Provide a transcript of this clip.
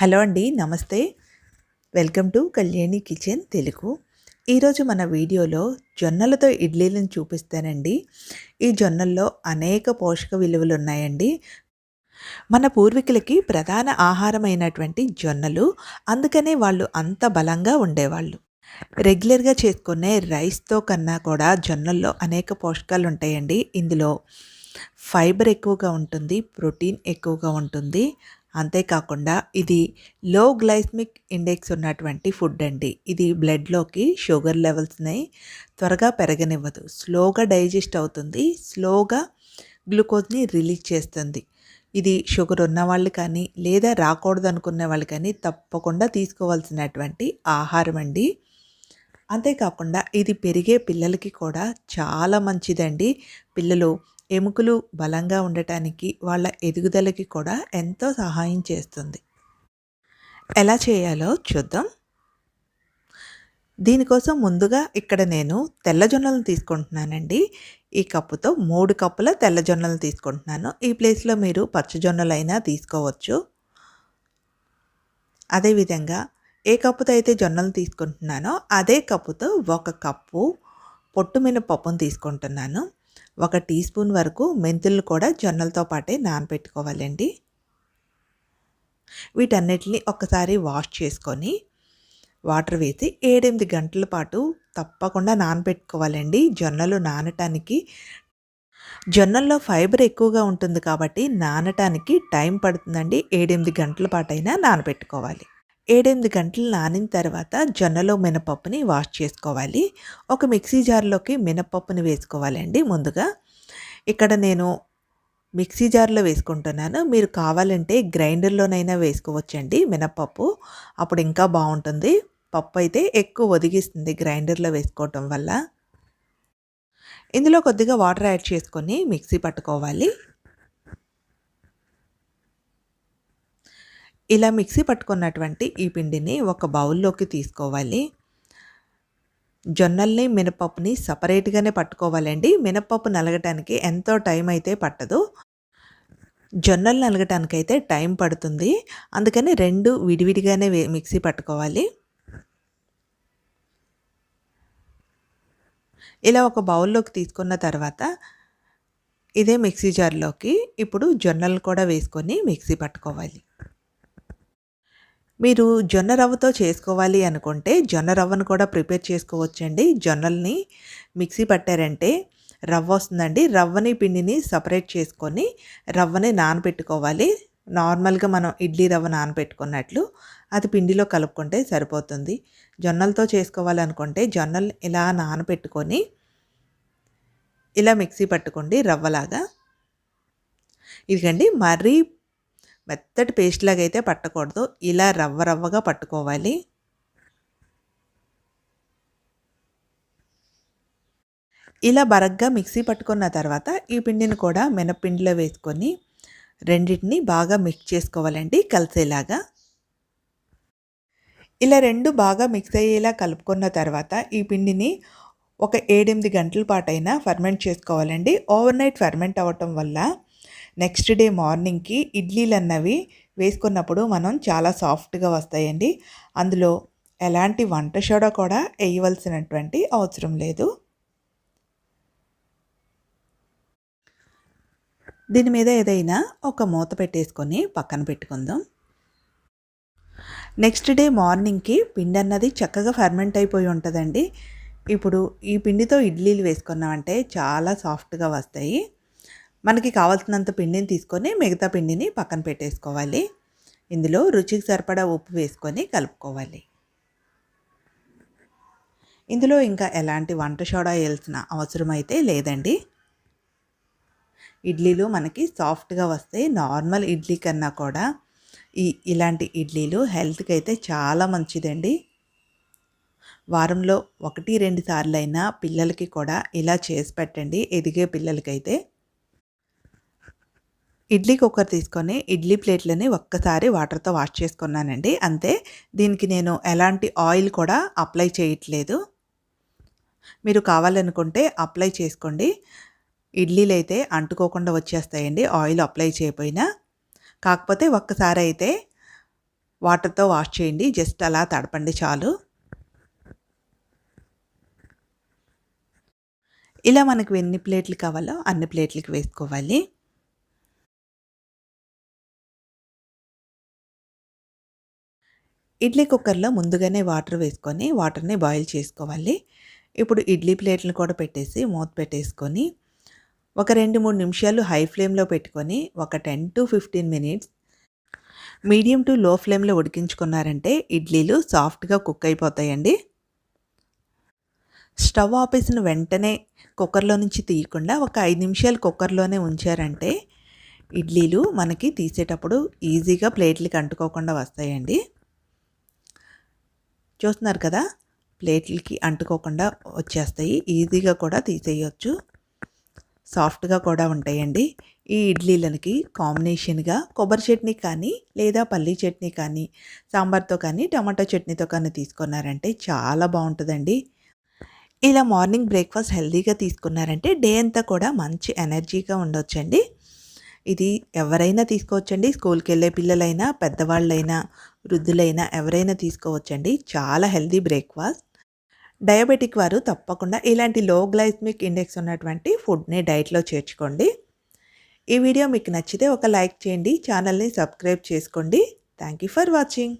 Hello అండి నమస్తే. Welcome to Kalyani kitchen Telugu. ఈరోజు మన వీడియోలో జొన్నలతో ఇడ్లీలను చూపిస్తానండి. ఈ జొన్నల్లో అనేక పోషక విలువలు ఉన్నాయండి. మన పూర్వీకులకి ప్రధాన ఆహారమైనటువంటి జొన్నలు అందుకనే వాళ్ళు అంత బలంగా ఉండేవాళ్ళు. రెగ్యులర్గా చేసుకునే రైస్తో కన్నా కూడా జొన్నల్లో అనేక పోషకాలు ఉంటాయండి. ఇందులో ఫైబర్ ఎక్కువగా ఉంటుంది ప్రోటీన్ ఎక్కువగా ఉంటుంది. అంతేకాకుండా ఇది లో గ్లైస్మిక్ ఇండెక్స్ ఉన్నటువంటి ఫుడ్ అండి. ఇది బ్లడ్లోకి షుగర్ లెవెల్స్ని త్వరగా పెరగనివ్వదు. స్లోగా డైజెస్ట్ అవుతుంది. స్లోగా గ్లూకోజ్ని రిలీజ్ చేస్తుంది. ఇది షుగర్ ఉన్న వాళ్ళు కానీ లేదా రాకూడదు అనుకునే వాళ్ళు కానీ తప్పకుండా తీసుకోవాల్సినటువంటి ఆహారం అండి. అంతేకాకుండా ఇది పెరిగే పిల్లలకి కూడా చాలా మంచిదండి. పిల్లలు ఎముకలు బలంగా ఉండటానికి వాళ్ళ ఎదుగుదలకి కూడా ఎంతో సహాయం చేస్తుంది. ఎలా చేయాలో చూద్దాం. దీనికోసం ముందుగా ఇక్కడ నేను తెల్లజొన్నలను తీసుకుంటున్నానండి. ఈ కప్పుతో మూడు కప్పుల తెల్లజొన్నలు తీసుకుంటున్నాను. ఈ ప్లేస్లో మీరు పచ్చజొన్నలైనా తీసుకోవచ్చు. అదేవిధంగా ఏ కప్పుతో అయితే జొన్నలు తీసుకుంటున్నానో అదే కప్పుతో ఒక కప్పు పొట్టు మినపప్పును తీసుకుంటున్నాను. ఒక టీ స్పూన్ వరకు మెంతులు కూడా జొన్నలతో పాటే నానబెట్టుకోవాలండి వీటన్నిటిని ఒకసారి వాష్ చేసుకొని వాటర్ వేసి ఏడెనిమిది గంటల పాటు తప్పకుండా నానబెట్టుకోవాలండి జొన్నలు నానటానికి జొన్నల్లో ఫైబర్ ఎక్కువగా ఉంటుంది కాబట్టి నానటానికి టైం పడుతుందండి. ఏడెనిమిది గంటల పాటైనా నానబెట్టుకోవాలి ఏడెనిమిది గంటలు నానిన తర్వాత జొన్నలో మినపప్పుని వాష్ చేసుకోవాలి. ఒక మిక్సీ జార్లోకి మినపప్పుని వేసుకోవాలండి ముందుగా. ఇక్కడ నేను మిక్సీ జార్లో వేసుకుంటున్నాను. మీరు కావాలంటే గ్రైండర్లోనైనా వేసుకోవచ్చండి మినపప్పు. అప్పుడు ఇంకా బాగుంటుంది. పప్పు అయితే ఎక్కువ ఒదిగిస్తుంది గ్రైండర్లో వేసుకోవటం వల్ల. ఇందులో కొద్దిగా వాటర్ యాడ్ చేసుకొని మిక్సీ పట్టుకోవాలి. ఇలా మిక్సీ పట్టుకున్నటువంటి ఈ పిండిని ఒక బౌల్లోకి తీసుకోవాలి. జొన్నల్ని మినపప్పుని సపరేట్గానే పట్టుకోవాలండి. మినపప్పు నలగటానికి ఎంతో టైం అయితే పట్టదు. జొన్నలు నలగటానికైతే టైం పడుతుంది. అందుకని రెండు విడివిడిగానే మిక్సీ పట్టుకోవాలి. ఇలా ఒక బౌల్లోకి తీసుకున్న తర్వాత ఇదే మిక్సీ జార్లోకి ఇప్పుడు జొన్నలు కూడా వేసుకొని మిక్సీ పట్టుకోవాలి. మీరు జొన్న రవ్వతో చేసుకోవాలి అనుకుంటే జొన్న రవ్వను కూడా ప్రిపేర్ చేసుకోవచ్చండి. జొన్నల్ని మిక్సీ పట్టారంటే రవ్వ వస్తుందండి. రవ్వని పిండిని సపరేట్ చేసుకొని రవ్వని నానబెట్టుకోవాలి నార్మల్గా మనం ఇడ్లీ రవ్వ నానబెట్టుకున్నట్లు అది పిండిలో కలుపుకుంటే సరిపోతుంది. జొన్నలతో చేసుకోవాలనుకుంటే జొన్నలు ఇలా నానబెట్టుకొని ఇలా మిక్సీ పట్టుకోండి రవ్వలాగా. ఇదిగండి మరీ మెత్తటి పేస్ట్ లాగా అయితే పట్టకూడదు. ఇలా రవ్వ రవ్వగా పట్టుకోవాలి. ఇలా బరగ్గా మిక్సీ పట్టుకున్న తర్వాత ఈ పిండిని కూడా మినపిండిలో వేసుకొని రెండింటిని బాగా మిక్స్ చేసుకోవాలండి కలిసేలాగా. ఇలా రెండు బాగా మిక్స్ అయ్యేలా కలుపుకున్న తర్వాత ఈ పిండిని ఒక ఏడెనిమిది గంటల పాటైనా ఫర్మెంట్ చేసుకోవాలండి. ఓవర్ నైట్ ఫర్మెంట్ అవ్వటం వల్ల నెక్స్ట్ డే మార్నింగ్కి ఇడ్లీలు అన్నవి వేసుకున్నప్పుడు మనం చాలా సాఫ్ట్గా వస్తాయండి. అందులో ఎలాంటి వంట సోడా కూడా వేయవలసినటువంటి అవసరం లేదు. దీని మీద ఏదైనా ఒక మూత పెట్టేసుకొని పక్కన పెట్టుకుందాం. నెక్స్ట్ డే మార్నింగ్కి పిండి అన్నది చక్కగా ఫర్మెంట్ అయిపోయి ఉంటుందండి. ఇప్పుడు ఈ పిండితో ఇడ్లీలు వేసుకున్నామంటే చాలా సాఫ్ట్గా వస్తాయి. మనకి కావాల్సినంత పిండిని తీసుకొని మిగతా పిండిని పక్కన పెట్టేసుకోవాలి. ఇందులో రుచికి సరిపడా ఉప్పు వేసుకొని కలుపుకోవాలి. ఇందులో ఇంకా ఎలాంటి వంట సోడా వేయాల్సిన అవసరం అయితే లేదండి. ఇడ్లీలు మనకి సాఫ్ట్గా వస్తాయి నార్మల్ ఇడ్లీ కన్నా కూడా ఈ ఇలాంటి ఇడ్లీలు హెల్త్కి అయితే చాలా మంచిదండి. వారంలో ఒకటి రెండు సార్లు అయినా పిల్లలకి కూడా ఇలా చేసి పెట్టండి. ఎదిగే పిల్లలకైతే ఇడ్లీ కుక్కర్ తీసుకొని ఇడ్లీ ప్లేట్లని ఒక్కసారి వాటర్తో వాష్ చేసుకున్నానండి. అంతే. దీనికి నేను ఎలాంటి ఆయిల్ కూడా అప్లై చేయట్లేదు. మీరు కావాలనుకుంటే అప్లై చేసుకోండి. ఇడ్లీలు అయితే అంటుకోకుండా వచ్చేస్తాయండి. ఆయిల్ అప్లై చేయకపోయినా. కాకపోతే ఒక్కసారి అయితే వాటర్తో వాష్ చేయండి. జస్ట్ అలా తడపండి చాలు. ఇలా మనకు ఎన్ని ప్లేట్లు కావాలో అన్ని ప్లేట్లకి వేసుకోవాలి. ఇడ్లీ కుక్కర్లో ముందుగానే వాటర్ వేసుకొని వాటర్ని బాయిల్ చేసుకోవాలి. ఇప్పుడు ఇడ్లీ ప్లేట్లను కూడా పెట్టేసి మూత పెట్టేసుకొని ఒక రెండు మూడు నిమిషాలు హై ఫ్లేమ్లో పెట్టుకొని ఒక ten to fifteen minutes medium to low ఫ్లేమ్లో ఉడికించుకున్నారంటే ఇడ్లీలు సాఫ్ట్గా కుక్ అయిపోతాయండి. స్టవ్ ఆపేసిన వెంటనే కుక్కర్లో నుంచి తీయకుండా ఒక ఐదు నిమిషాలు కుక్కర్లోనే ఉంచారంటే ఇడ్లీలు మనకి తీసేటప్పుడు ఈజీగా ప్లేట్లకి అంటుకోకుండా వస్తాయండి. చూస్తున్నారు కదా? ప్లేట్లకి అంటుకోకుండా వచ్చేస్తాయి. ఈజీగా కూడా తీసేయచ్చు. సాఫ్ట్గా కూడా ఉంటాయండి. ఈ ఇడ్లీలకి కాంబినేషన్గా కొబ్బరి చట్నీ కానీ లేదా పల్లీ చట్నీ కానీ సాంబార్తో కానీ టమాటో చట్నీతో కానీ తీసుకున్నారంటే చాలా బాగుంటుందండి. ఇలా మార్నింగ్ బ్రేక్ఫాస్ట్ హెల్తీగా తీసుకున్నారంటే డే అంతా కూడా మంచి ఎనర్జీగా ఉండొచ్చండి. ఇది ఎవరైనా తీసుకోవచ్చండి. స్కూల్కి వెళ్ళే పిల్లలైనా పెద్దవాళ్ళైనా వృద్ధులైనా ఎవరైనా తీసుకోవచ్చండి. చాలా హెల్దీ బ్రేక్ఫాస్ట్. డయాబెటిక్ వారు తప్పకుండా ఇలాంటి లో గ్లైస్మిక్ ఇండెక్స్ ఉన్నటువంటి ఫుడ్ని డైట్లో చేర్చుకోండి. ఈ వీడియో మీకు నచ్చితే ఒక లైక్ చేయండి. ఛానల్ని సబ్స్క్రైబ్ చేసుకోండి. Thank you for watching.